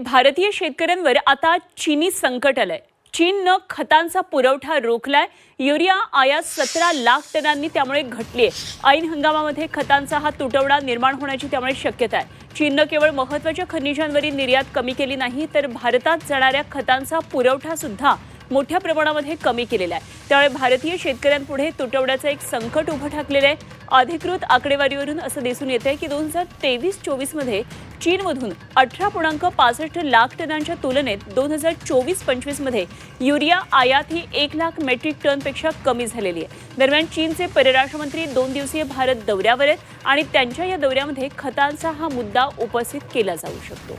भारतीय शेतकऱ्यांवर आता चीनी संकट आलंय. चीननं खतांचा पुरवठा रोखलाय. युरिया आयात सतरा लाख टनांनी त्यामुळे घटली आहे ऐन हंगामामध्ये खतांचा हा तुटवडा निर्माण होण्याची त्यामुळे शक्यता आहे. चीननं केवळ महत्त्वाच्या खनिजांवरील निर्यात कमी केली नाही तर भारतात जाणाऱ्या खतांचा पुरवठा सुद्धा मोठ्या प्रमाणामध्ये कमी केलेला आहे. त्यामुळे भारतीय शेतकऱ्यांपुढे तुटवड्याचं एक संकट उभं ठाकलेलं आहे. अधिकृत आकडेवारीवरून असं दिसून येत आहे की दोन हजार तेवीस चोवीसमध्ये चीनमधून अठरा पूर्णांक पासष्ट लाख टनांच्या तुलनेत दोन हजार चोवीस पंचवीसमध्ये युरिया आयात ही एक लाख मेट्रिक टनपेक्षा कमी झालेली आहे. दरम्यान चीनचे परराष्ट्र मंत्री दोन दिवसीय भारत दौऱ्यावर आहेत आणि त्यांच्या या दौऱ्यामध्ये खतांचा हा मुद्दा उपस्थित केला जाऊ शकतो.